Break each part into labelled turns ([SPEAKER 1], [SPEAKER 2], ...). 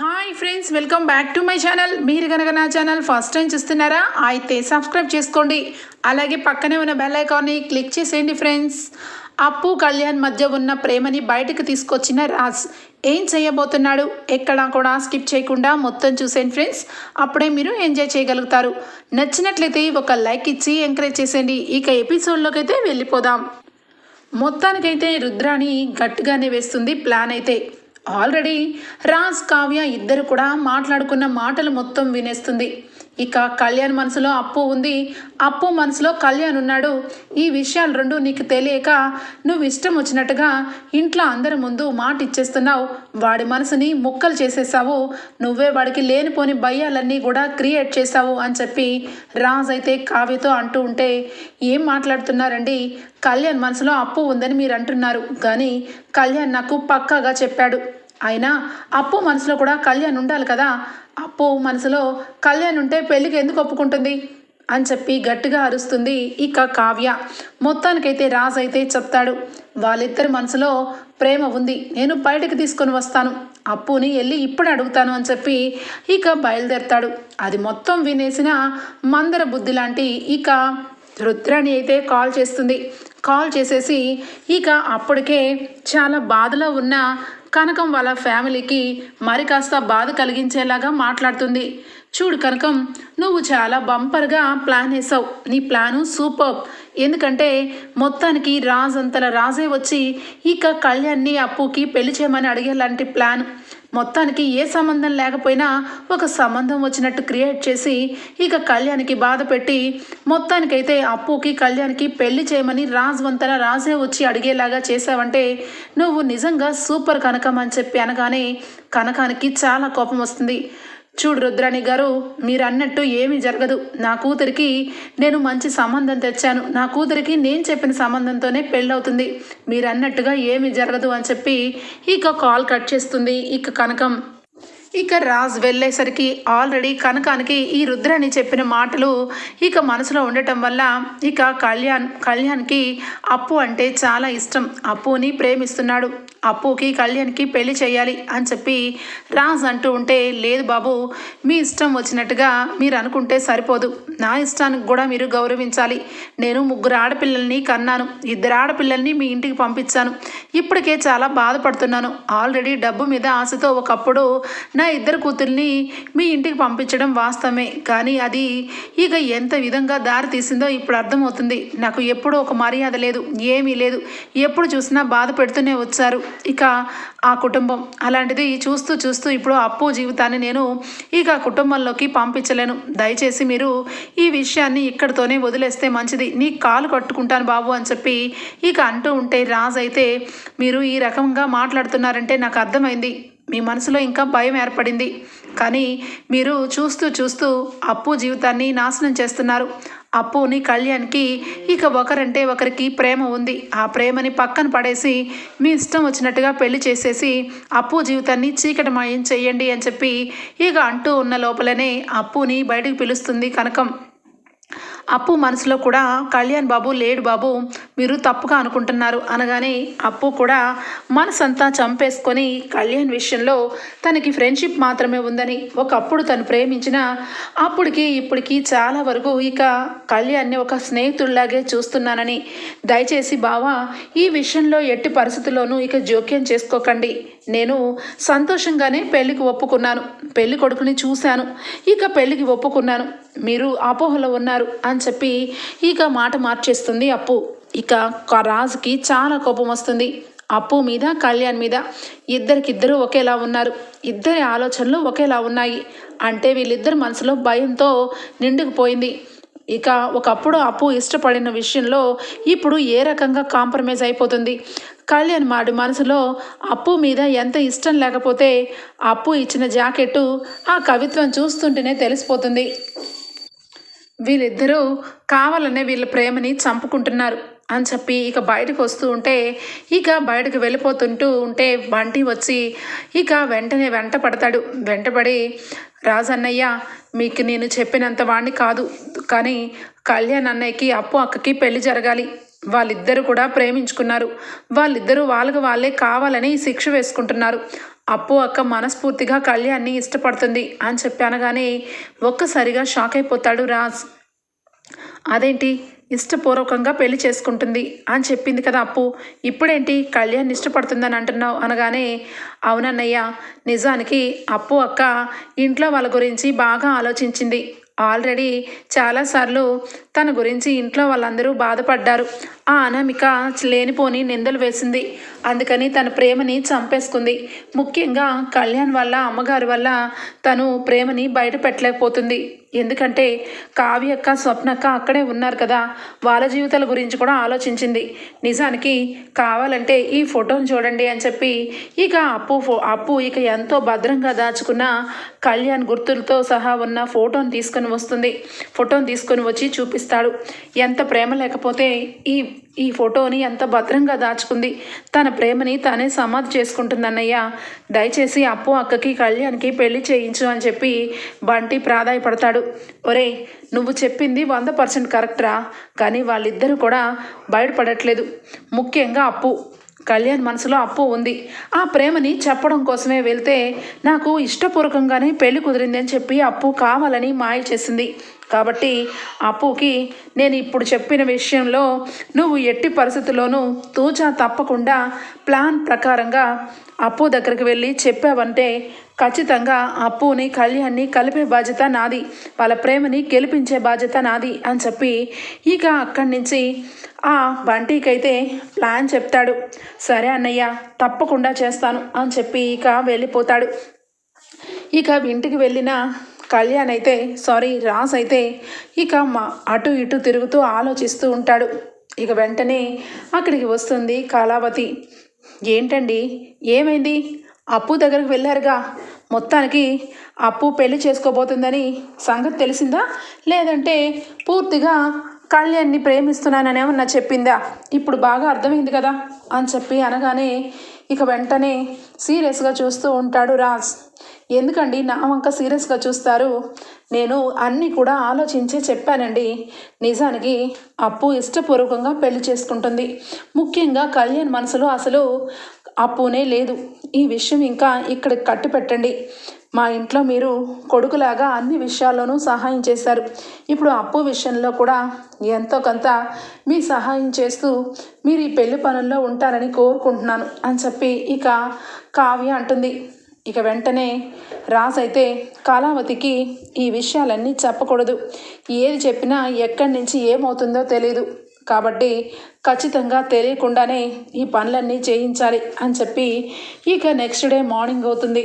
[SPEAKER 1] Hi friends welcome back to my channel మీరు కనుక నా ఛానల్ ఫస్ట్ టైం చూస్తున్నారా అయితే సబ్స్క్రైబ్ చేసుకోండి. అలాగే పక్కనే ఉన్న బెల్ ఐకాన్ని క్లిక్ చేసేయండి ఫ్రెండ్స్ అప్పు కళ్యాణ్ మధ్య ఉన్న ప్రేమని బయటకు తీసుకొచ్చిన రాజ్ ఏం చేయబోతున్నాడు? ఎక్కడా కూడా స్కిప్ చేయకుండా మొత్తం చూసేయండి ఫ్రెండ్స్ అప్పుడే మీరు ఎంజాయ్ చేయగలుగుతారు. నచ్చినట్లయితే ఒక లైక్ ఇచ్చి ఎంకరేజ్ చేసేయండి. ఇక ఎపిసోడ్లోకి అయితే వెళ్ళిపోదాం. మొత్తానికైతే రుద్రాణి గట్టిగానే వేస్తుంది ప్లాన్ అయితే. ఆల్రెడీ రాజ్ కావ్య ఇద్దరు కూడా మాట్లాడుకున్న మాటలు మొత్తం వినేస్తుంది. ఇక కళ్యాణ్ మనసులో అప్పు ఉంది. అప్పు మనసులో కళ్యాణ్ ఉన్నాడు. ఈ విషయాలు రెండు నీకు తెలియక నువ్వు ఇష్టం వచ్చినట్టుగా ఇంట్లో అందరి ముందు మాట ఇచ్చేస్తున్నావు వాడి మనసుని ముక్కలు చేసేసావు. నువ్వే వాడికి లేనిపోని భయాలన్నీ కూడా క్రియేట్ చేసావు అని చెప్పి రాజ్ అయితే కావ్యతో అంటూ ఉంటే ఏం మాట్లాడుతున్నారండి? కళ్యాణ్ మనసులో అప్పు ఉందని మీరు అంటున్నారు కానీ కళ్యాణ్ నాకు పక్కాగా చెప్పాడు. అయినా అప్పు మనసులో కూడా కళ్యాణ్ ఉండాలి కదా. అప్పు మనసులో కళ్యాణ్ ఉంటే పెళ్ళికి ఎందుకు ఒప్పుకుంటుంది? అని చెప్పి గట్టిగా అరుస్తుంది ఇక కావ్య. మొత్తానికైతే రాజ్ అయితే చెప్తాడు. వాళ్ళిద్దరి మనసులో ప్రేమ ఉంది. నేను బయటకు తీసుకొని వస్తాను. అప్పుని వెళ్ళి ఇప్పుడు అడుగుతాను అని చెప్పి ఇక బయలుదేరతాడు. అది మొత్తం వినేసిన మందర బుద్ధి లాంటి ఇక రుద్రాణి అయితే కాల్ చేస్తుంది. కాల్ చేసేసి ఇక అప్పటికే చాలా బాధలో ఉన్న కనకం వాళ్ళ ఫ్యామిలీకి మరి కాస్త బాధ కలిగించేలాగా మాట్లాడుతుంది. చూడు కనకం నువ్వు చాలా బంపర్గా ప్లాన్ వేసావు. నీ ప్లాను సూపర్. ఎందుకంటే మొత్తానికి రాజంతల రాజే వచ్చి ఇక కళ్యాణ్ని అప్పుకి పెళ్ళి చేయమని అడిగేలాంటి ప్లాన్. మొత్తానికి ఏ సంబంధం లేకపోయినా ఒక సంబంధం వచ్చినట్టు క్రియేట్ చేసి ఇక కళ్యాణ్కి బాధ పెట్టి మొత్తానికైతే అప్పుకి కళ్యాణ్కి పెళ్ళి చేయమని రాజ్ వంతన రాజే వచ్చి అడిగేలాగా చేసావంటే నువ్వు నిజంగా సూపర్ కనకం అని చెప్పి అనగానే కనకానికి చాలా కోపం వస్తుంది. చూడు రుద్రాణి గారు మీరు అన్నట్టు ఏమీ జరగదు. నా కూతురికి నేను మంచి సంబంధం తెచ్చాను. నా కూతురికి నేను చెప్పిన సంబంధంతోనే పెళ్ళవుతుంది. మీరు అన్నట్టుగా ఏమీ జరగదు అని చెప్పి ఇక కాల్ కట్ చేస్తుంది ఇక కనకం. ఇక రాజ్ వెళ్ళేసరికి ఆల్రెడీ కనకానికి ఈ రుద్రాణి చెప్పిన మాటలు ఇక మనసులో ఉండటం వల్ల ఇక కళ్యాణ్ కళ్యాణ్కి అప్పు అంటే చాలా ఇష్టం. అప్పుని ప్రేమిస్తున్నాడు. అప్పుకి కళ్యాణ్కి పెళ్ళి చేయాలి అని చెప్పి రాజ్ అంటూ ఉంటే లేదు బాబు మీ ఇష్టం వచ్చినట్టుగా మీరు అనుకుంటే సరిపోదు. నా ఇష్టానికి కూడా మీరు గౌరవించాలి. నేను ముగ్గురు ఆడపిల్లల్ని కన్నాను. ఇద్దరు ఆడపిల్లల్ని మీ ఇంటికి పంపించాను. ఇప్పటికే చాలా బాధపడుతున్నాను. ఆల్రెడీ డబ్బు మీద ఆశతో ఒకప్పుడు నా ఇద్దరు కూతుర్ని మీ ఇంటికి పంపించడం వాస్తవమే. కానీ అది ఇక ఎంత విధంగా దారి తీసిందో ఇప్పుడు అర్థమవుతుంది. నాకు ఎప్పుడూ ఒక మర్యాద లేదు. ఏమీ లేదు. ఎప్పుడు చూసినా బాధ పెడుతూనే వచ్చారు. ఇక ఆ కుటుంబం అలాంటిది చూస్తూ చూస్తూ ఇప్పుడు అప్పు జీవితాన్ని నేను ఇక కుటుంబంలోకి పంపించలేను. దయచేసి మీరు ఈ విషయాన్ని ఇక్కడితోనే వదిలేస్తే మంచిది. నీ కాలు కట్టుకుంటాను బాబు అని చెప్పి ఇక అంటూ ఉంటే రాజ్ అయితే మీరు ఈ రకంగా మాట్లాడుతున్నారంటే నాకు అర్థమైంది. మీ మనసులో ఇంకా భయం ఏర్పడింది. కానీ మీరు చూస్తూ చూస్తూ అప్పు జీవితాన్ని నాశనం చేస్తున్నారు. అప్పుని కళ్యాణ్కి ఇక ఒకరంటే ఒకరికి ప్రేమ ఉంది. ఆ ప్రేమని పక్కన పడేసి మీ ఇష్టం వచ్చినట్టుగా పెళ్ళి చేసేసి అప్పు జీవితాన్ని చీకటమాయం చేయండి అని చెప్పి ఇక అంటూ ఉన్న లోపలనే అప్పుని బయటకు పిలుస్తుంది కనకం. అప్పు మనసులో కూడా కళ్యాణ్ బాబు లేడు బాబు మీరు తప్పుగా అనుకుంటున్నారు అనగానే అప్పు కూడా మనసంతా చంపేసుకొని కళ్యాణ్ విషయంలో తనకి ఫ్రెండ్షిప్ మాత్రమే ఉందని ఒకప్పుడు తను ప్రేమించిన అప్పటికి ఇప్పటికి చాలా వరకు ఇక కళ్యాణ్ని ఒక స్నేహితుల్లాగే చూస్తున్నానని దయచేసి బావా ఈ విషయంలో ఎట్టి పరిస్థితుల్లోనూ ఇక జోక్యం చేసుకోకండి. నేను సంతోషంగానే పెళ్ళికి ఒప్పుకున్నాను. పెళ్ళి కొడుకుని చూశాను. ఇక పెళ్ళికి ఒప్పుకున్నాను. మీరు అపోహలో ఉన్నారు అని చెప్పి ఇక మాట మార్చేస్తుంది అప్పు. ఇక రాజుకి చాలా కోపం వస్తుంది. అప్పు మీద కళ్యాణ్ మీద ఇద్దరికిద్దరు ఒకేలా ఉన్నారు. ఇద్దరి ఆలోచనలు ఒకేలా ఉన్నాయి. అంటే వీళ్ళిద్దరి మనసులో భయంతో నిండుకుపోయింది. ఇక ఒకప్పుడు అప్పు ఇష్టపడిన విషయంలో ఇప్పుడు ఏ రకంగా కాంప్రమైజ్ అయిపోతుంది? కళ్యాణ్ మాడి మనసులో అప్పు మీద ఎంత ఇష్టం లేకపోతే అప్పు ఇచ్చిన జాకెట్టు ఆ కవిత్వం చూస్తుంటేనే తెలిసిపోతుంది. వీళ్ళిద్దరూ కావాలనే వీళ్ళ ప్రేమని చంపుకుంటున్నారు. అని చెప్పి ఇక బయటకు వస్తూ ఉంటే ఇక బయటకు వెళ్ళిపోతుంటూ ఉంటే బంటి వచ్చి ఇక వెంటనే వెంట పడతాడు. వెంటపడి రాజన్నయ్య మీకు నేను చెప్పినంత వాడిని కాదు కానీ కళ్యాణ్ అన్నయ్యకి అప్పు అక్కకి పెళ్ళి జరగాలి. వాళ్ళిద్దరూ కూడా ప్రేమించుకున్నారు. వాళ్ళిద్దరూ వాళ్ళకి వాళ్ళే కావాలని శిక్ష వేసుకుంటున్నారు. అప్పు అక్క మనస్ఫూర్తిగా కళ్యాణ్ని ఇష్టపడుతుంది అని చెప్పి అనగానే ఒక్కసారిగా షాక్ అయిపోతాడు రాజ్. అదేంటి? ఇష్టపూర్వకంగా పెళ్ళి చేసుకుంటుంది అని చెప్పింది కదా అప్పు. ఇప్పుడేంటి? కళ్యాణ్ ఇష్టపడుతుందని అంటున్నావు అనగానే అవునన్నయ్య నిజానికి అప్పు అక్క ఇంట్లో వాళ్ళ గురించి బాగా ఆలోచించింది. ఆల్రెడీ చాలాసార్లు తన గురించి ఇంట్లో వాళ్ళందరూ బాధపడ్డారు. ఆ అనామిక లేనిపోని నిందలు వేసింది. అందుకని తన ప్రేమని చంపేసుకుంది. ముఖ్యంగా కళ్యాణ్ వల్ల అమ్మగారి వల్ల తను ప్రేమని బయట పెట్టలేకపోతుంది. ఎందుకంటే కావ్యక్క స్వప్నక్క అక్కడే ఉన్నారు కదా. వాళ్ళ జీవితాల గురించి కూడా ఆలోచించింది. నిజానికి కావాలంటే ఈ ఫోటోని చూడండి అని చెప్పి ఇక అప్పు ఫో అప్పు ఇక ఎంతో భద్రంగా దాచుకున్న కళ్యాణ్ గుర్తులతో సహా ఉన్న ఫోటోని తీసుకొని వస్తుంది. ఫోటోని తీసుకొని వచ్చి చూపి చూపిస్తాడు ఎంత ప్రేమ లేకపోతే ఈ ఈ ఫోటోని ఎంత భద్రంగా దాచుకుంది? తన ప్రేమని తానే సమాధి చేసుకుంటుందన్నయ్య. దయచేసి అప్పు అక్కకి కళ్యాణ్కి పెళ్ళి చేయించు అని చెప్పి బంటి ప్రాధాయపడతాడు. ఒరే నువ్వు చెప్పింది వంద పర్సెంట్ కరెక్ట్రా కానీ వాళ్ళిద్దరూ కూడా బయటపడట్లేదు. ముఖ్యంగా అప్పు. కళ్యాణ్ మనసులో అప్పు ఉంది. ఆ ప్రేమని చెప్పడం కోసమే వెళ్తే నాకు ఇష్టపూర్వకంగానే పెళ్ళి కుదిరింది అని చెప్పి అప్పు కావాలని మాయ చేసింది. కాబట్టి అప్పుకి నేను ఇప్పుడు చెప్పిన విషయంలో నువ్వు ఎట్టి పరిస్థితుల్లోనూ తూచా తప్పకుండా ప్లాన్ ప్రకారంగా అప్పు దగ్గరికి వెళ్ళి చెప్పావంటే ఖచ్చితంగా అప్పుని కళ్యాణ్ని కలిపే బాధ్యత నాది వాళ్ళ ప్రేమని గెలిపించే బాధ్యత నాది అని చెప్పి ఇక అక్కడి నుంచి ఆ బంటికైతే ప్లాన్ చెప్తాడు. సరే అన్నయ్య తప్పకుండా చేస్తాను అని చెప్పి ఇక వెళ్ళిపోతాడు. ఇక ఇంటికి వెళ్ళిన కళ్యాణ్ అయితే సారీ రాస్ అయితే ఇక మా అటు ఇటు తిరుగుతూ ఆలోచిస్తూ ఉంటాడు. ఇక వెంటనే అక్కడికి వస్తుంది కళావతి. ఏంటండి? ఏమైంది? అప్పు దగ్గరికి వెళ్ళారుగా. మొత్తానికి అప్పు పెళ్ళి చేసుకోబోతుందని సంగతి తెలిసిందా? లేదంటే పూర్తిగా కళ్యాణ్ని ప్రేమిస్తున్నానని ఏమన్నా చెప్పిందా? ఇప్పుడు బాగా అర్థమైంది కదా అని చెప్పి అనగానే ఇక వెంటనే సీరియస్గా చూస్తూ ఉంటాడు రాజ్. ఎందుకండి నా వంక సీరియస్గా చూస్తారు? నేను అన్నీ కూడా ఆలోచించే చెప్పానండి. నిజానికి అప్పు ఇష్టపూర్వకంగా పెళ్ళి చేసుకుంటుంది. ముఖ్యంగా కళ్యాణ్ మనసులో అసలు అప్పునే లేదు. ఈ విషయం ఇంకా ఇక్కడ కట్టు పెట్టండి మా ఇంట్లో మీరు కొడుకులాగా అన్ని విషయాల్లోనూ సహాయం చేశారు. ఇప్పుడు అప్పు విషయంలో కూడా ఎంతో కొంత మీ సహాయం చేస్తూ మీరు ఈ పెళ్ళి పనుల్లో ఉంటారని కోరుకుంటున్నాను అని చెప్పి ఇక కావ్య అంటుంది. ఇక వెంటనే రాజ్ అయితే కళావతికి ఈ విషయాలన్నీ చెప్పకూడదు. ఏది చెప్పినా ఎక్కడి నుంచి ఏమవుతుందో తెలియదు కాబట్టి ఖచ్చితంగా తెలియకుండానే ఈ పనులన్నీ చేయించాలి అని చెప్పి ఇక నెక్స్ట్ డే మార్నింగ్ అవుతుంది.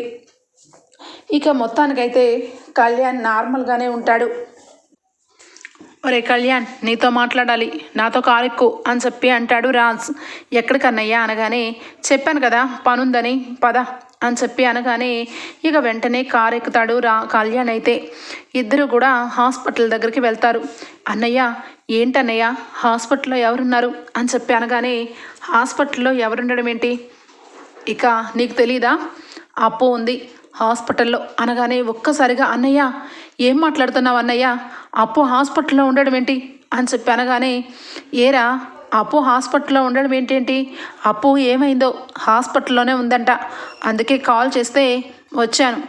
[SPEAKER 1] ఇక మొత్తానికైతే కళ్యాణ్ నార్మల్గానే ఉంటాడు. ఒరే కళ్యాణ్ నీతో మాట్లాడాలి నాతో కాలెక్కు అని చెప్పి అంటాడు రాజ్. ఎక్కడికన్నయ్యా అనగానే చెప్పాను కదా పనుందని పద. అని చెప్పి అనగానే ఇక వెంటనే కారు ఎక్కుతాడు రా కళ్యాణ్ అయితే. ఇద్దరు కూడా హాస్పిటల్ దగ్గరికి వెళ్తారు. అన్నయ్య ఏంటన్నయ్య హాస్పిటల్లో ఎవరున్నారు? అని చెప్పి అనగానే హాస్పిటల్లో ఎవరుండడం ఏంటి? ఇక నీకు తెలీదా? అప్పు ఉంది హాస్పిటల్లో. అనగానే ఒక్కసారిగా అన్నయ్య ఏం మాట్లాడుతున్నావు అన్నయ్య? అప్పు హాస్పిటల్లో ఉండడం ఏంటి? అని చెప్పి అనగానే ఏరా అప్పు హాస్పిటల్లో ఉండడం ఏంటేంటి? అప్పు ఏమైందో హాస్పిటల్లోనే ఉందంట. అందుకే కాల్ చేస్తే వచ్చాను.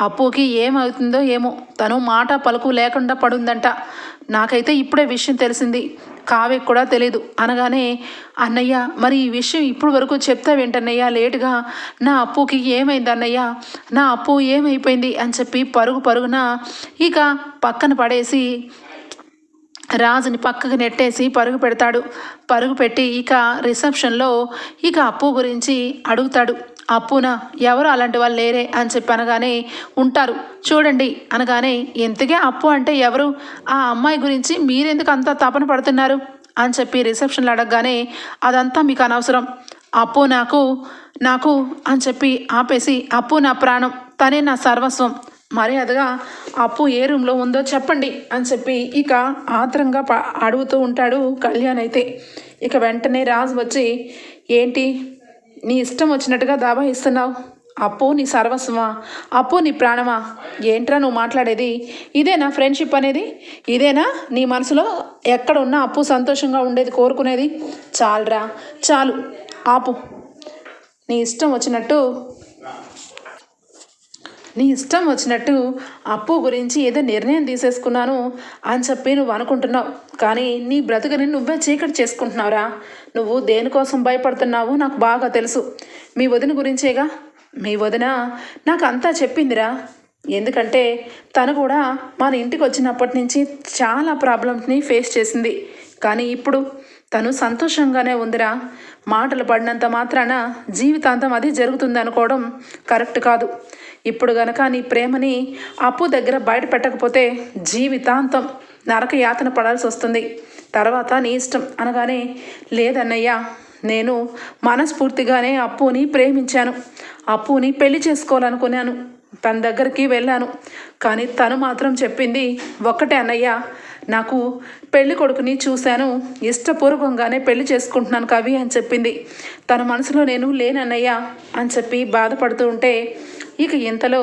[SPEAKER 1] అప్పుకి ఏమవుతుందో ఏమో. తను మాట పలుకు లేకుండా పడుందంట. నాకైతే ఇప్పుడే విషయం తెలిసింది. కావ్యకు కూడా తెలీదు. అనగానే అన్నయ్య మరి ఈ విషయం ఇప్పుడు వరకు చెప్తావేంటన్నయ్య? లేటుగా నా అప్పుకి ఏమైంది అన్నయ్య? నా అప్పు ఏమైపోయింది? అని చెప్పి పరుగు పరుగున ఇక పక్కన పడేసి రాజుని పక్కకు నెట్టేసి పరుగు పెడతాడు. పరుగు పెట్టి ఇక రిసెప్షన్లో ఇక అప్పు గురించి అడుగుతాడు. అప్పున ఎవరు అలాంటి వాళ్ళు లేరే అని చెప్పి అనగానే ఉంటారు. చూడండి అనగానే ఎంతగా అప్పు అంటే ఎవరు? ఆ అమ్మాయి గురించి మీరెందుకు అంత తపన పడుతున్నారు? అని చెప్పి రిసెప్షన్లో అడగగానే అదంతా మీకు అనవసరం. అప్పు నాకు నాకు అని చెప్పి ఆపేసి అప్పు నా ప్రాణం తనే నా సర్వస్వం. మర్యాదగా అప్పు ఏ రూమ్లో ఉందో చెప్పండి అని చెప్పి ఇక ఆత్రంగా అడుగుతూ ఉంటాడు కళ్యాణ్ అయితే. ఇక వెంటనే రాజు వచ్చి ఏంటి? నీ ఇష్టం వచ్చినట్టుగా దాబా ఇస్తున్నావు. అప్పు నీ సర్వస్వమా? అప్పు నీ ప్రాణమా? ఏంట్రా నువ్వు మాట్లాడేది? ఇదేనా ఫ్రెండ్షిప్ అనేది? ఇదేనా? నీ మనసులో ఎక్కడ ఉన్నా అప్పు సంతోషంగా ఉండేది కోరుకునేది? చాలురా చాలు. ఆపు. నీ ఇష్టం వచ్చినట్టు నీ ఇష్టం వచ్చినట్టు అప్పు గురించి ఏదో నిర్ణయం తీసేసుకున్నాను అని చెప్పి నువ్వు అనుకుంటున్నావు. కానీ నీ బ్రతుకుని నువ్వే చీకటి చేసుకుంటున్నావురా. నువ్వు దేనికోసం భయపడుతున్నావు నాకు బాగా తెలుసు. మీ వదిన గురించేగా? మీ వదిన నాకు అంతా చెప్పిందిరా. ఎందుకంటే తను కూడా మన ఇంటికి వచ్చినప్పటి నుంచి చాలా ప్రాబ్లమ్స్ని ఫేస్ చేసింది. కానీ ఇప్పుడు తను సంతోషంగానే ఉందిరా. మాటలు పడినంత మాత్రాన జీవితాంతం అది జరుగుతుంది అనుకోవడం కరెక్ట్ కాదు. ఇప్పుడు గనక నీ ప్రేమని అప్పు దగ్గర బయట పెట్టకపోతే జీవితాంతం నరక యాతన పడాల్సి వస్తుంది. తర్వాత నీ ఇష్టం అనగానే లేదన్నయ్యా నేను మనస్ఫూర్తిగానే అప్పుని ప్రేమించాను. అప్పుని పెళ్ళి చేసుకోవాలనుకున్నాను. తన దగ్గరికి వెళ్ళాను. కానీ తను మాత్రం చెప్పింది ఒక్కటే అన్నయ్య నాకు పెళ్ళి కొడుకుని చూశాను. ఇష్టపూర్వకంగానే పెళ్ళి చేసుకుంటున్నాను కవి అని చెప్పింది. తన మనసులో నేను లేనన్నయ్య అని చెప్పి బాధపడుతూ ఉంటే ఇక ఇంతలో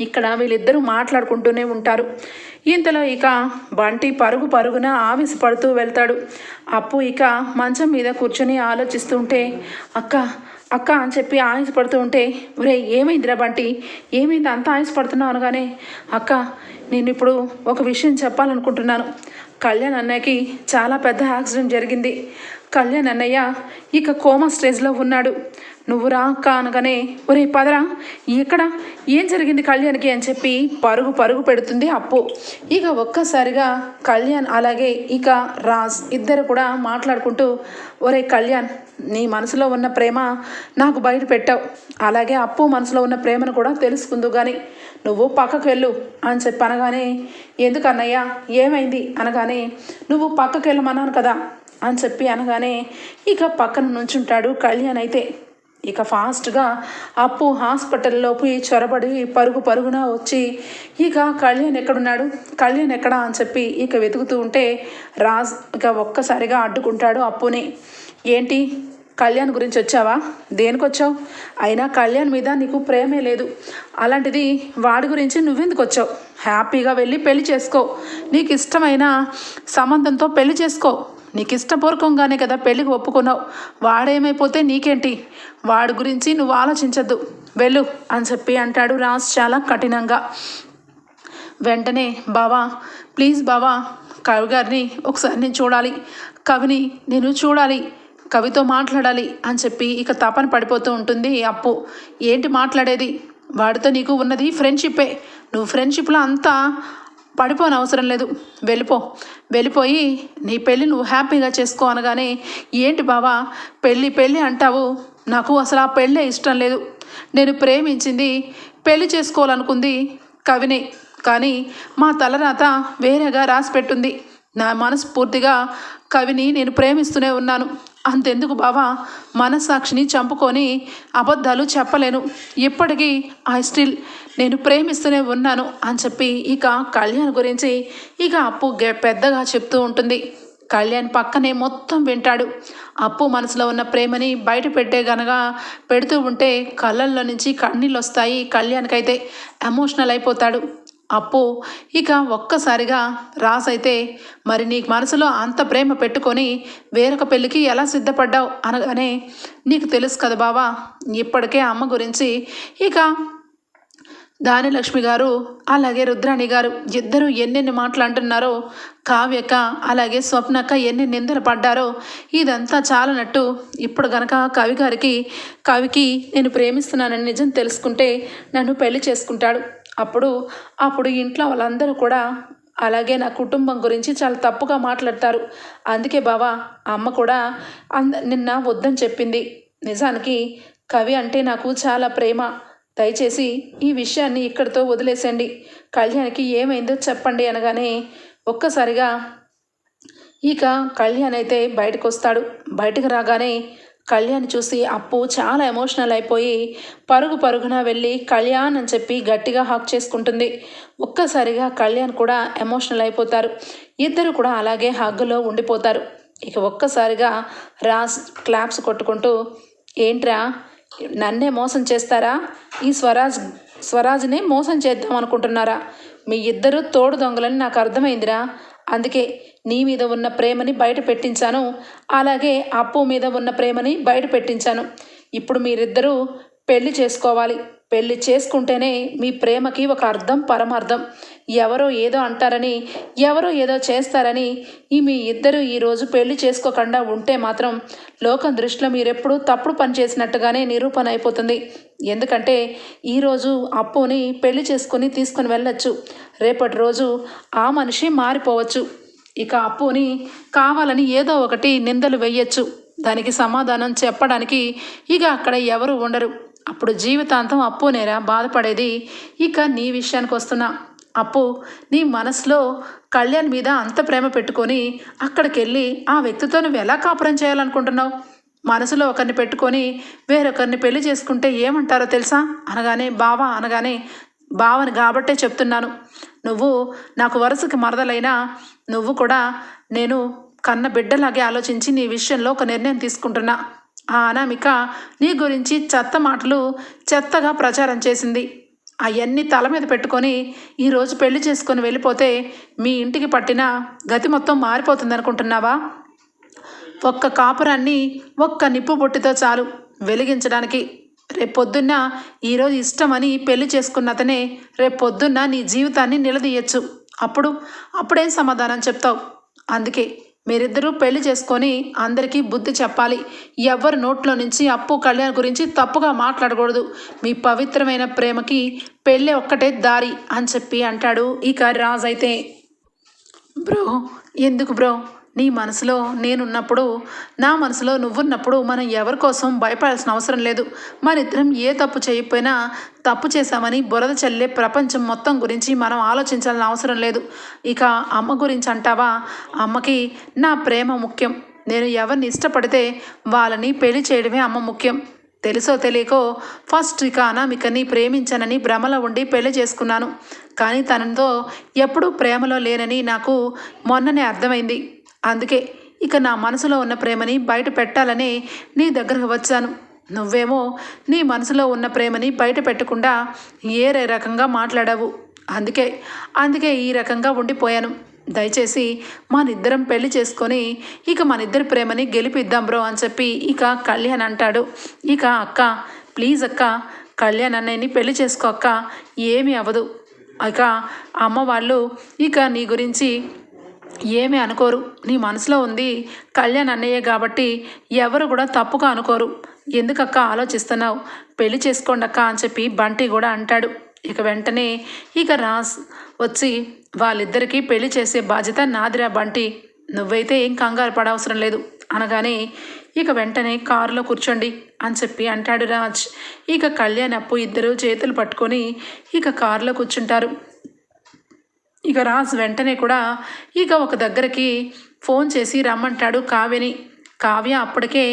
[SPEAKER 1] ఇక్కడ వీళ్ళిద్దరూ మాట్లాడుకుంటూనే ఉంటారు. ఇంతలో ఇక బంటి పరుగు పరుగున ఆవేశపడుతూ వెళ్తాడు. అప్పు ఇక మంచం మీద కూర్చొని ఆలోచిస్తుంటే అక్క అక్క అని చెప్పి ఆయాసపడుతూ ఉంటే ఒరే ఏమైందిరా బంటి? ఏమైంది? అంత ఆయాసపడుతున్నావు అనగానే అక్క నేను ఇప్పుడు ఒక విషయం చెప్పాలనుకుంటున్నాను. కళ్యాణ్ అన్నయ్యకి చాలా పెద్ద యాక్సిడెంట్ జరిగింది. కళ్యాణ్ అన్నయ్య ఇక కోమా స్టేజ్లో ఉన్నాడు. నువ్వు రా అక్క అనగానే ఒరే పదరా ఇక్కడ ఏం జరిగింది కళ్యాణ్కి? అని చెప్పి పరుగు పరుగు పెడుతుంది అప్పు. ఇక ఒక్కసారిగా కళ్యాణ్ అలాగే ఇక రాజ్ ఇద్దరు కూడా మాట్లాడుకుంటూ ఒరే కళ్యాణ్ నీ మనసులో ఉన్న ప్రేమ నాకు బయట పెట్టావు. అలాగే అప్పు మనసులో ఉన్న ప్రేమను కూడా తెలుసుకుందు కానీ నువ్వు పక్కకు వెళ్ళు అని చెప్పి అనగానే ఎందుకన్నయ్యా ఏమైంది? అనగానే నువ్వు పక్కకు వెళ్ళమన్నాను కదా అని చెప్పి అనగానే ఇక పక్కన నుంచుంటాడు కళ్యాణ్ అయితే. ఇక ఫాస్ట్గా అప్పు హాస్పిటల్లోపు చొరబడి పరుగు పరుగున వచ్చి ఇక కళ్యాణ్ ఎక్కడున్నాడు? కళ్యాణ్ ఎక్కడా అని చెప్పి ఇక వెతుకుతూ ఉంటే రాజ్ ఇక ఒక్కసారిగా అడ్డుకుంటాడు అప్పుని. ఏంటి? కళ్యాణ్ గురించి వచ్చావా? దేనికి వచ్చావు అయినా కళ్యాణ్ మీద నీకు ప్రేమే లేదు. అలాంటిది వాడి గురించి నువ్వెందుకు వచ్చావు? హ్యాపీగా వెళ్ళి పెళ్ళి చేసుకో. నీకు ఇష్టమైన సంబంధంతో పెళ్ళి చేసుకో. నీకు ఇష్టపూర్వకంగానే కదా పెళ్ళికి ఒప్పుకున్నావు. వాడేమైపోతే నీకేంటి? వాడి గురించి నువ్వు ఆలోచించద్దు. వెళ్ళు అని చెప్పి అంటాడు రాజ్ చాలా కఠినంగా. వెంటనే బావా ప్లీజ్ బావా కవి గారిని ఒకసారి నేను చూడాలి. కవిని నేను చూడాలి. కవితో మాట్లాడాలి అని చెప్పి ఇక తపన పడిపోతూ ఉంటుంది అప్పు. ఏంటి మాట్లాడేది? వాడితో నీకు ఉన్నది ఫ్రెండ్షిప్పే నువ్వు ఫ్రెండ్షిప్లో అంతా పడిపోని అవసరం లేదు. వెళ్ళిపో. వెళ్ళిపోయి నీ పెళ్ళి నువ్వు హ్యాపీగా చేసుకో అనగానే ఏంటి బావా పెళ్ళి పెళ్ళి అంటావు. నాకు అసలు ఆ పెళ్ళే ఇష్టం లేదు. నేను ప్రేమించింది పెళ్ళి చేసుకోవాలనుకుంది కవినే. కానీ మా తలరాత వేరేగా రాసి పెట్టుంది నా మనస్ఫూర్తిగా కవిని నేను ప్రేమిస్తూనే ఉన్నాను. అంతెందుకు బావా? మనస్సాక్షిని చంపుకొని అబద్ధాలు చెప్పలేను. ఇప్పటికీ ఐ స్టిల్ నేను ప్రేమిస్తూనే ఉన్నాను అని చెప్పి ఇక కళ్యాణ్ గురించి ఇక అప్పు గె- పెద్దగా చెప్తూ ఉంటుంది. కళ్యాణ్ పక్కనే మొత్తం వింటాడు. అప్పు మనసులో ఉన్న ప్రేమని బయట పెట్టే గనక పెడుతూ ఉంటే కళ్ళల్లో నుంచి కన్నీళ్ళు వస్తాయి కళ్యాణ్కైతే. ఎమోషనల్ అయిపోతాడు. అప్పు. ఇక ఒక్కసారిగా రాసైతే మరి నీకు మనసులో అంత ప్రేమ పెట్టుకొని వేరొక పెళ్ళికి ఎలా సిద్ధపడ్డావు అనగానే నీకు తెలుసు కదా బావా. ఇప్పటికే అమ్మ గురించి. ఇక దానిలక్ష్మి గారు అలాగే రుద్రాణి గారు ఇద్దరు ఎన్నెన్ని మాట్లాడుతున్నారో కావ్యక అలాగే స్వప్నక్క ఎన్ని నిందలు పడ్డారో ఇదంతా చాలనట్టు ఇప్పుడు గనక కవి గారికి కవికి నేను ప్రేమిస్తున్నానని నిజం తెలుసుకుంటే నన్ను పెళ్ళి చేసుకుంటాడు. అప్పుడు అప్పుడు ఇంట్లో వాళ్ళందరూ కూడా అలాగే నా కుటుంబం గురించి చాలా తప్పుగా మాట్లాడతారు. అందుకే బావా అమ్మ కూడా అంద నిన్న వద్దని చెప్పింది. నిజానికి కవి అంటే నాకు చాలా ప్రేమ. దయచేసి ఈ విషయాన్ని ఇక్కడితో వదిలేసండి కళ్యాణ్కి ఏమైందో చెప్పండి అనగానే ఒక్కసారిగా ఇక కళ్యాణ్ అయితే బయటకు వస్తాడు బయటకు రాగానే కళ్యాణ్ చూసి అప్పు చాలా ఎమోషనల్ అయిపోయి పరుగు పరుగున వెళ్ళి కళ్యాణ్ అని చెప్పి గట్టిగా హాక్ చేసుకుంటుంది. ఒక్కసారిగా కళ్యాణ్ కూడా ఎమోషనల్ అయిపోతారు. ఇద్దరు కూడా అలాగే హగ్గులో ఉండిపోతారు. ఇక ఒక్కసారిగా రాజ్ క్లాప్స్ కొట్టుకుంటూ ఏంట్రా నన్నే మోసం చేస్తారా? ఈ స్వరాజ్ స్వరాజ్ని మోసం చేద్దాం అనుకుంటున్నారా? మీ ఇద్దరు తోడు దొంగలని నాకు అర్థమైందిరా. అందుకే నీ మీద ఉన్న ప్రేమని బయట పెట్టించాను. అలాగే అప్పు మీద ఉన్న ప్రేమని బయట పెట్టించాను. ఇప్పుడు మీరిద్దరూ పెళ్ళి చేసుకోవాలి. పెళ్ళి చేసుకుంటేనే మీ ప్రేమకి ఒక అర్థం పరమార్థం. ఎవరో ఏదో అంటారని ఎవరో ఏదో చేస్తారని ఈ మీ ఇద్దరు ఈరోజు పెళ్ళి చేసుకోకుండా ఉంటే మాత్రం లోకం దృష్టిలో మీరెప్పుడు తప్పుడు పని చేసినట్టుగానే నిరూపణ అయిపోతుంది. ఎందుకంటే ఈరోజు అప్పుని పెళ్ళి చేసుకుని తీసుకొని వెళ్ళొచ్చు. రేపటి రోజు ఆ మనిషి మారిపోవచ్చు. ఇక అప్పుని కావాలని ఏదో ఒకటి నిందలు వేయచ్చు దానికి సమాధానం చెప్పడానికి ఇక అక్కడ ఎవరు ఉండరు. అప్పుడు జీవితాంతం అప్పు నేరా బాధపడేది ఇక నీ విషయానికి వస్తున్నా. అప్పు నీ మనసులో కళ్యాణ్ మీద అంత ప్రేమ పెట్టుకొని అక్కడికి వెళ్ళి ఆ వ్యక్తితో నువ్వు ఎలా కాపురం చేయాలనుకుంటున్నావు? మనసులో ఒకరిని పెట్టుకొని వేరొకరిని పెళ్ళి చేసుకుంటే ఏమంటారో తెలుసా? అనగానే బావా అనగానే భావన కాబట్టే చెప్తున్నాను. నువ్వు నాకు వరుసకి మరదలైనా నువ్వు కూడా నేను కన్న బిడ్డలాగే ఆలోచించి నీ విషయంలో ఒక నిర్ణయం తీసుకుంటున్నా. ఆ అనామిక నీ గురించి చెత్త మాటలు చెత్తగా ప్రచారం చేసింది. అవన్నీ తల మీద పెట్టుకొని ఈరోజు పెళ్ళి చేసుకొని వెళ్ళిపోతే మీ ఇంటికి పట్టిన గతి మొత్తం మారిపోతుంది అనుకుంటున్నావా ఒక్క కాపురాన్ని ఒక్క నిప్పు బొట్టితో చాలు వెలిగించడానికి. రేపొద్దున్న ఈరోజు ఇష్టమని పెళ్ళి చేసుకున్న అతనే రేపొద్దున్న నీ జీవితాన్ని నిలదీయచ్చు. అప్పుడు అప్పుడేం సమాధానం చెప్తావు? అందుకే మీరిద్దరూ పెళ్ళి చేసుకొని అందరికీ బుద్ధి చెప్పాలి. ఎవరి నోట్లో నుంచి అప్పు కళ్యాణ్ గురించి తప్పుగా మాట్లాడకూడదు. మీ పవిత్రమైన ప్రేమకి పెళ్ళి ఒక్కటే దారి అని చెప్పి అంటాడు ఇక రాజ్ అయితే బ్రో ఎందుకు బ్రో? నీ మనసులో నేనున్నప్పుడు నా మనసులో నువ్వున్నప్పుడు మనం ఎవరి కోసం భయపడాల్సిన అవసరం లేదు. మన ఇద్దరం ఏ తప్పు చేయకపోయినా తప్పు చేశామని బురద చల్లే ప్రపంచం మొత్తం గురించి మనం ఆలోచించాల్సిన అవసరం లేదు. ఇక అమ్మ గురించి అంటావా? అమ్మకి నా ప్రేమ ముఖ్యం. నేను ఎవరిని ఇష్టపడితే వాళ్ళని పెళ్ళి చేయడమే అమ్మ ముఖ్యం. తెలుసో తెలియకో ఫస్ట్ ఇక అనామికని ప్రేమించానని భ్రమలో ఉండి పెళ్ళి చేసుకున్నాను. కానీ తనతో ఎప్పుడూ ప్రేమలో లేనని నాకు మొన్ననే అర్థమైంది. అందుకే ఇక నా మనసులో ఉన్న ప్రేమని బయట పెట్టాలని నీ దగ్గరకు వచ్చాను. నువ్వేమో నీ మనసులో ఉన్న ప్రేమని బయట పెట్టకుండా ఏరే రకంగా మాట్లాడావు. అందుకే అందుకే ఈ రకంగా ఉండిపోయాను. దయచేసి మనిద్దరం పెళ్ళి చేసుకొని ఇక మనిద్దరి ప్రేమని గెలిపిద్దాం బ్రో అని చెప్పి ఇక కళ్యాణ్ అంటాడు. ఇక అక్క ప్లీజ్ అక్క కళ్యాణ్ అన్నయ్యని పెళ్ళి చేసుకో అక్క ఏమీ అవ్వదు. ఇక అమ్మ వాళ్ళు ఇక నీ గురించి ఏమీ అనుకోరు. నీ మనసులో ఉంది కళ్యాణ్ అన్నయ్య కాబట్టి ఎవరు కూడా తప్పుగా అనుకోరు. ఎందుకక్క ఆలోచిస్తున్నావు? పెళ్ళి చేసుకోండి అక్క అని చెప్పి బంటి కూడా అంటాడు. ఇక వెంటనే ఇక రాస్ వచ్చి వాళ్ళిద్దరికీ పెళ్ళి చేసే బాధ్యత నాదిరా బంటి. నువ్వైతే ఏం కంగారు పడవసరం లేదు. అనగానే ఇక వెంటనే కారులో కూర్చోండి అని చెప్పి అంటాడు రాజ్. ఇక కళ్యాణ్ అప్పు ఇద్దరు చేతులు పట్టుకొని ఇక కారులో కూర్చుంటారు. ఇక రాజ్ వెంటనే కూడా ఇక ఒక దగ్గరికి ఫోన్ చేసి రమ్మంటాడు కావ్యని. కావ్య అప్పటికే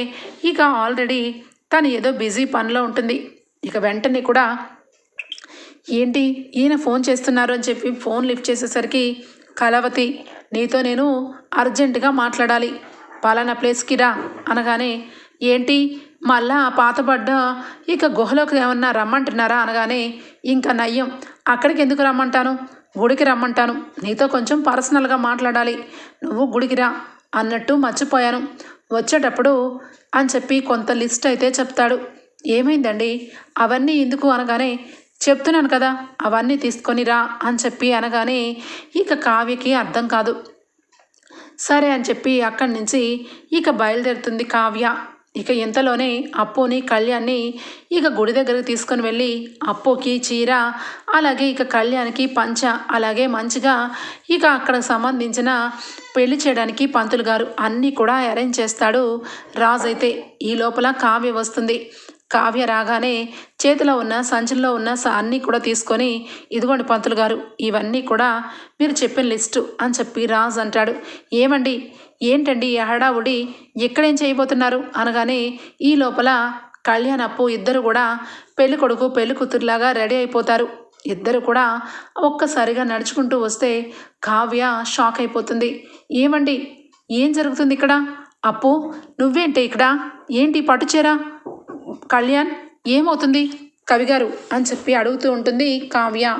[SPEAKER 1] ఇక ఆల్రెడీ తను ఏదో బిజీ పనిలో ఉంటుంది. ఇక వెంటనే కూడా ఏంటి ఈయన ఫోన్ చేస్తున్నారు అని చెప్పి ఫోన్ లిఫ్ట్ చేసేసరికి కలవతి నీతో నేను అర్జెంటుగా మాట్లాడాలి. పలానా ప్లేస్కి రా అనగానే ఏంటి? మళ్ళా ఆ పాతబడ్డ ఇక గుహలోకి ఏమన్నా రమ్మంటున్నారా అనగానే ఇంకా నయ్యం అక్కడికి ఎందుకు రమ్మంటాను? గుడికి రమ్మంటాను. నీతో కొంచెం పర్సనల్గా మాట్లాడాలి. నువ్వు గుడికిరా అన్నట్టు మర్చిపోయాను. వచ్చేటప్పుడు అని చెప్పి కొంత లిస్ట్ అయితే చెప్తాడు. ఏమైందండి? అవన్నీ ఎందుకు అనగానే చెప్తున్నాను కదా అవన్నీ తీసుకొని రా అని చెప్పి అనగానే ఇక కావ్యకి అర్థం కాదు. సరే అని చెప్పి అక్కడి నుంచి ఇక బయలుదేరుతుంది కావ్య. ఇక ఇంతలోనే అప్పుని కళ్యాణ్ని ఇక గుడి దగ్గరకు తీసుకొని వెళ్ళి అప్పుకి చీర అలాగే ఇక కళ్యాణ్కి పంచ అలాగే మంచిగా ఇక అక్కడ సంబంధించిన పెళ్ళి చేయడానికి పంతులు గారు అన్నీ కూడా అరేంజ్ చేస్తాడు. రాజు అయితే ఈ లోపల కావ్య వస్తుంది. కావ్య రాగానే చేతిలో ఉన్న సంచుల్లో ఉన్న స- అన్నీ కూడా తీసుకొని ఇదిగోండి పంతులు గారు ఇవన్నీ కూడా మీరు చెప్పిన లిస్టు అని చెప్పి రాజ్ అంటాడు. ఏమండి? ఏంటండి హడావుడి? ఎక్కడేం చేయబోతున్నారు? అనగానే ఈ లోపల కళ్యాణ్ అప్పు ఇద్దరు కూడా పెళ్ళి కొడుకు పెళ్ళి కూతురులాగా రెడీ అయిపోతారు. ఇద్దరు కూడా ఒక్కసారిగా నడుచుకుంటూ వస్తే కావ్య షాక్ అయిపోతుంది. ఏమండి? ఏం జరుగుతుంది ఇక్కడ? అప్పు నువ్వేంటి ఇక్కడ? ఏంటి పట్టుచేరా? కళ్యాణ్ ఏమవుతుంది? కవిగారు అని చెప్పి అడుగుతూ ఉంటుంది కావ్య.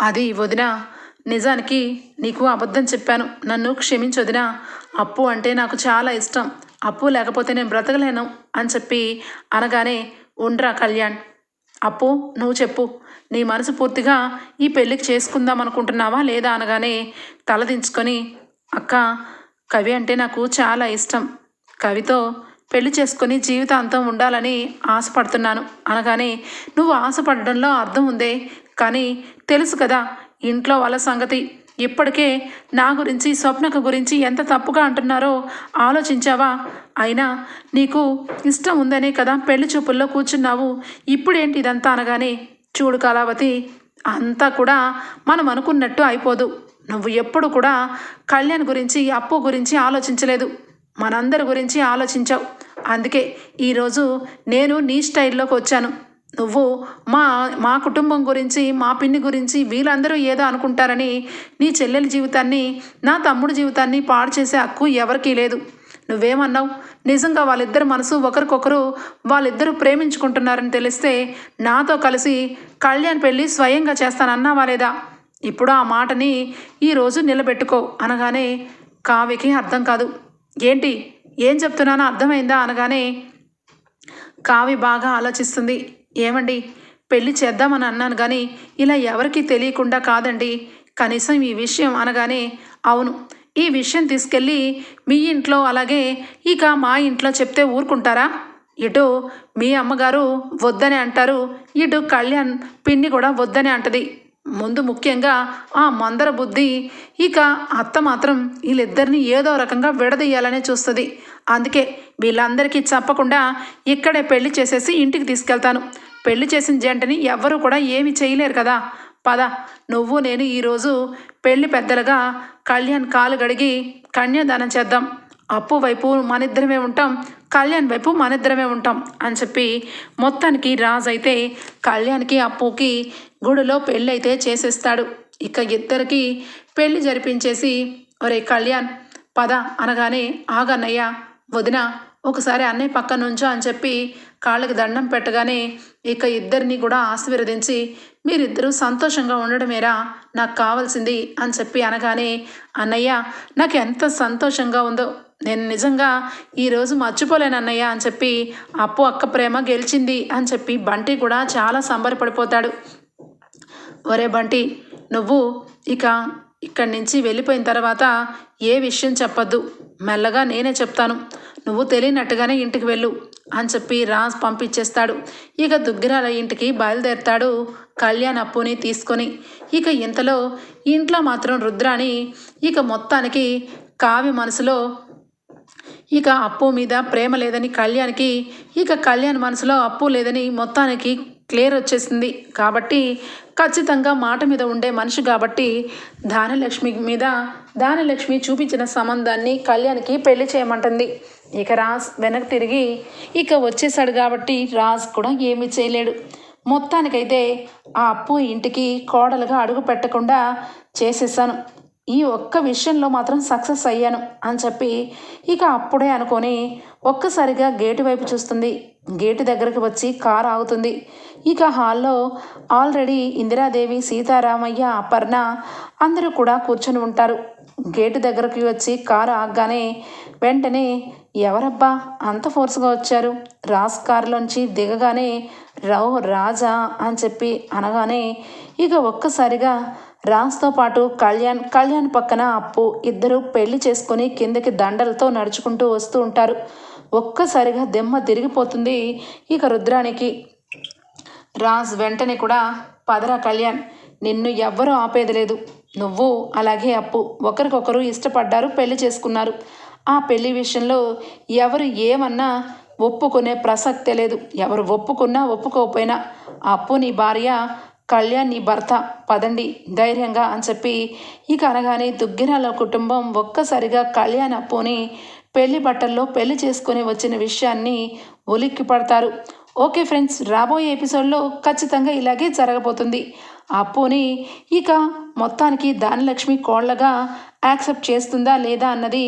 [SPEAKER 1] అది వదిన. నిజానికి నీకు అబద్ధం చెప్పాను. నన్ను క్షమించు వదిన. అప్పు అంటే నాకు చాలా ఇష్టం. అప్పు లేకపోతే నేను బ్రతకలేను అని చెప్పి అనగానే ఉండ్రా కళ్యాణ్? అప్పు నువ్వు చెప్పు. నీ మనసు పూర్తిగా ఈ పెళ్ళికి చేసుకుందాం అనుకుంటున్నావా లేదా అనగానే తలదించుకొని అక్క కవి అంటే నాకు చాలా ఇష్టం. కవితో పెళ్ళి చేసుకొని జీవితాంతం ఉండాలని ఆశపడుతున్నాను. అనగానే నువ్వు ఆశపడడంలో అర్థం ఉందే. కానీ తెలుసు కదా ఇంట్లో వాళ్ళ సంగతి. ఇప్పటికే నా గురించి స్వప్నక గురించి ఎంత తప్పుగా అంటున్నారో ఆలోచించావా? అయినా నీకు ఇష్టం ఉందనే కదా పెళ్ళి చూపుల్లో కూర్చున్నావు. ఇప్పుడేంటి ఇదంతా? అనగానే చూడు కళావతి అంతా కూడా మనం అనుకున్నట్టు అయిపోదు. నువ్వు ఎప్పుడు కూడా కళ్యాణ్ గురించి అప్పు గురించి ఆలోచించలేదు. మనందరి గురించి ఆలోచించావు. అందుకే ఈరోజు నేను నీ స్టైల్లోకి వచ్చాను. నువ్వు మా మా కుటుంబం గురించి మా పిన్ని గురించి వీళ్ళందరూ ఏదో అనుకుంటారని నీ చెల్లెల జీవితాన్ని నా తమ్ముడు జీవితాన్ని పాడు చేసే హక్కు ఎవరికీ లేదు. నువ్వేమన్నావు? నిజంగా వాళ్ళిద్దరు మనసు ఒకరికొకరు వాళ్ళిద్దరూ ప్రేమించుకుంటున్నారని తెలిస్తే నాతో కలిసి కళ్యాణ్ పెళ్ళి స్వయంగా చేస్తానన్నావా లేదా? ఇప్పుడు ఆ మాటని ఈరోజు నిలబెట్టుకో అనగానే కావ్యకి అర్థం కాదు. ఏంటి? ఏం చెప్తున్నానో అర్థమైందా అనగానే కావి బాగా ఆలోచిస్తుంది. ఏమండి? పెళ్ళి చేద్దామని అన్నాను కానీ ఇలా ఎవరికి తెలియకుండా కాదండి. కనీసం ఈ విషయం అనగానే అవును ఈ విషయం తీసుకెళ్ళి మీ ఇంట్లో అలాగే ఇక మా ఇంట్లో చెప్తే ఊరుకుంటారా? ఇటు మీ అమ్మగారు వద్దని అంటారు ఇటు కళ్యాణ్ పిన్ని కూడా వద్దని అంటది. ముందు ముఖ్యంగా ఆ మందర బుద్ధి ఇక అత్త మాత్రం వీళ్ళిద్దరిని ఏదో రకంగా విడదీయాలనే చూస్తుంది. అందుకే వీళ్ళందరికీ చెప్పకుండా ఇక్కడే పెళ్ళి చేసేసి ఇంటికి తీసుకెళ్తాను. పెళ్ళి చేసిన జంటని ఎవ్వరూ కూడా ఏమి చేయలేరు కదా. పద నువ్వు నేను ఈరోజు పెళ్ళి పెద్దలుగా కళ్యాణ్ కాలు గడిగి కన్యాదానం చేద్దాం. అప్పు వైపు మనిద్దరమే ఉంటాం. కళ్యాణ్ వైపు మనిద్దరమే ఉంటాం అని చెప్పి మొత్తానికి రాజు అయితే కళ్యాణ్కి అప్పుకి గుడిలో పెళ్ళి అయితే చేసేస్తాడు. ఇక ఇద్దరికి పెళ్ళి జరిపించేసి ఒరే కళ్యాణ్ పద అనగానే ఆగన్నయ్య వదిన ఒకసారి అన్నయ్య పక్క నుంచో అని చెప్పి కాళ్ళకి దండం పెట్టగానే ఇక ఇద్దరిని కూడా ఆశీర్వదించి మీరిద్దరూ సంతోషంగా ఉండడమేరా నాకు కావాల్సింది అని చెప్పి అనగానే అన్నయ్య నాకు ఎంత సంతోషంగా ఉందో నేను నిజంగా ఈరోజు మర్చిపోలేను అన్నయ్య అని చెప్పి అప్పు అక్క ప్రేమ గెలిచింది అని చెప్పి బంటి కూడా చాలా సంబరపడిపోతాడు. ఒరే బంటి నువ్వు ఇక ఇక్కడి నుంచి వెళ్ళిపోయిన తర్వాత ఏ విషయం చెప్పొద్దు. మెల్లగా నేనే చెప్తాను. నువ్వు తెలియనట్టుగానే ఇంటికి వెళ్ళు అని చెప్పి రాజ్ పంపించేస్తాడు. ఇక దుగ్గిరాల ఇంటికి బయలుదేరుతాడు కళ్యాణ్ అప్పుని తీసుకొని. ఇక ఇంతలో ఇంట్లో మాత్రం రుద్రాని ఇక మొత్తానికి కావి మనసులో ఇక అప్పు మీద ప్రేమ లేదని కళ్యాణ్కి ఇక కళ్యాణ్ మనసులో అప్పు లేదని మొత్తానికి క్లియర్ వచ్చేసింది. కాబట్టి ఖచ్చితంగా మాట మీద ఉండే మనిషి కాబట్టి దానలక్ష్మి మీద దానలక్ష్మి చూపించిన సంబంధాన్ని కళ్యాణ్కి పెళ్ళి చేయమంటుంది. ఇక రాజ్ వెనక్కి తిరిగి ఇక వచ్చేసాడు కాబట్టి రాజ్ కూడా ఏమీ చేయలేడు. మొత్తానికైతే ఆ అప్పు ఇంటికి కోడలుగా అడుగు పెట్టకుండా చేసేసాను ఈ ఒక్క విషయంలో మాత్రం సక్సెస్ అయ్యాను అని చెప్పి ఇక అప్పుడే అనుకొని ఒక్కసారిగా గేటు వైపు చూస్తుంది. గేటు దగ్గరకు వచ్చి కారు ఆగుతుంది. ఇక హాల్లో ఆల్రెడీ ఇందిరాదేవి సీతారామయ్య అపర్ణ అందరూ కూడా కూర్చొని ఉంటారు. గేటు దగ్గరకు వచ్చి కారు ఆగగానే వెంటనే ఎవరబ్బా అంత ఫోర్స్గా వచ్చారు? రాజ్ కారులోంచి దిగగానే రావు రాజా అని చెప్పి అనగానే ఇక ఒక్కసారిగా రాజ్తో పాటు కళ్యాణ్ కళ్యాణ్ పక్కన అప్పు ఇద్దరు పెళ్ళి చేసుకొని కిందకి దండలతో నడుచుకుంటూ వస్తూ ఉంటారు. ఒక్కసారిగా దెమ్మ తిరిగిపోతుంది. ఇక రుద్రానికి రాజ్ వెంటనే కూడా పదరా కళ్యాణ్ నిన్ను ఎవ్వరూ ఆపేది లేదు నువ్వు అలాగే అప్పు. ఒకరికొకరు ఇష్టపడ్డారు పెళ్ళి చేసుకున్నారు. ఆ పెళ్ళి విషయంలో ఎవరు ఏమన్నా ఒప్పుకునే ప్రసక్తే లేదు. ఎవరు ఒప్పుకున్నా ఒప్పుకోకపోయినా అప్పు నీ భార్య కళ్యాణ్ నీ భర్త పదండి ధైర్యంగా అని చెప్పి ఇక అనగానే దుగ్గిరాల కుటుంబం ఒక్కసారిగా కళ్యాణ్ అప్పుని పెళ్ళి బట్టల్లో పెళ్ళి చేసుకుని వచ్చిన విషయాన్ని ఉలిక్కి పడతారు. ఓకే ఫ్రెండ్స్ రాబోయే ఎపిసోడ్లో ఖచ్చితంగా ఇలాగే జరగబోతుంది. అప్పుని ఇక మొత్తానికి దానలక్ష్మి కోళ్ళగా యాక్సెప్ట్ చేస్తుందా లేదా అన్నది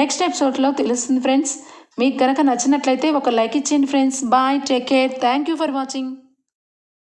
[SPEAKER 1] నెక్స్ట్ ఎపిసోడ్లో తెలుస్తుంది ఫ్రెండ్స్. మీకు కనుక నచ్చినట్లయితే ఒక లైక్ ఇచ్చేయండి friends. Bye take care. Thank you for watching.